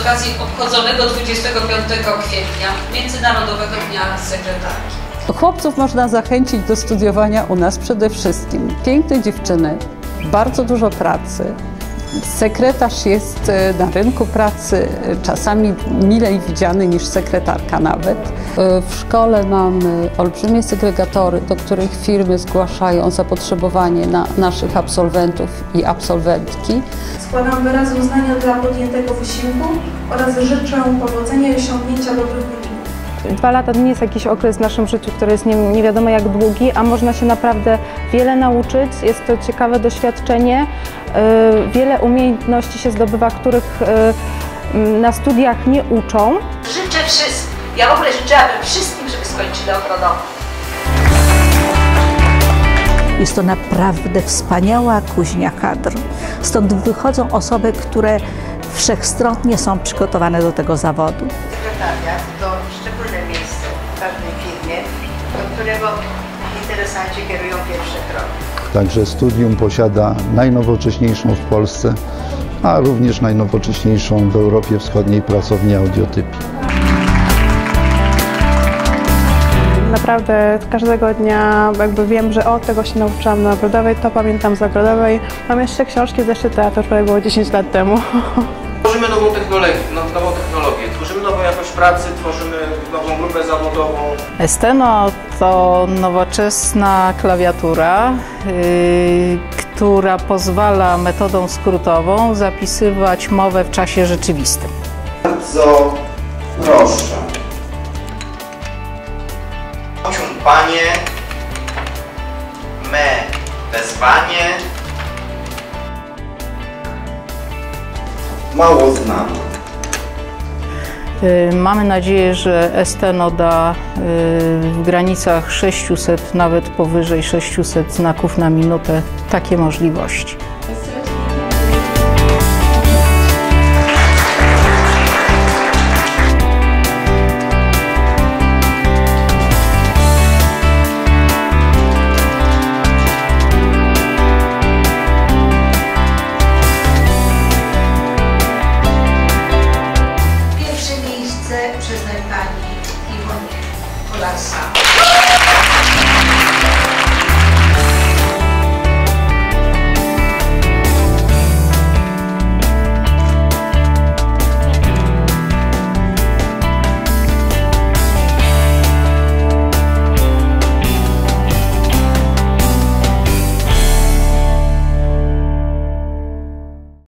okazji obchodzonego 25 kwietnia Międzynarodowego Dnia Sekretarki. Chłopców można zachęcić do studiowania u nas przede wszystkim. Piękne dziewczyny, bardzo dużo pracy. Sekretarz jest e, na rynku pracy e, czasami milej widziany niż sekretarka nawet. E, W szkole mamy olbrzymie segregatory, do których firmy zgłaszają zapotrzebowanie na naszych absolwentów i absolwentki. Składam wyrazy uznania dla podjętego wysiłku oraz życzę powodzenia i osiągnięcia dobrych wyników. Dwa lata to nie jest jakiś okres w naszym życiu, który jest nie, nie wiadomo jak długi, a można się naprawdę wiele nauczyć. Jest to ciekawe doświadczenie. Yy, Wiele umiejętności się zdobywa, których yy, na studiach nie uczą. Życzę wszystkim, ja w ogóle życzyłabym wszystkim, żeby skończyli ogrodowo. Jest to naprawdę wspaniała kuźnia kadr. Stąd wychodzą osoby, które wszechstronnie są przygotowane do tego zawodu. sekretariat to do którego interesanci kierują pierwsze kroki. Także studium posiada najnowocześniejszą w Polsce, a również najnowocześniejszą w Europie Wschodniej pracownię audiotypii. Naprawdę każdego dnia jakby wiem, że o tego się nauczyłam na Ogrodowej, to pamiętam z Ogrodowej. Mam jeszcze książki z Zeszyta, to już było 10 lat temu. Tworzymy nową technologię, now, nową technologię, tworzymy nową jakość pracy, tworzymy nową grupę zawodową. Steno to nowoczesna klawiatura, yy, która pozwala metodą skrótową zapisywać mowę w czasie rzeczywistym. Bardzo proszę. Panie, me wezwanie. Mało znane. Yy, Mamy nadzieję, że Esteno da yy, w granicach 600, nawet powyżej 600 znaków na minutę takie możliwości. Pierwsze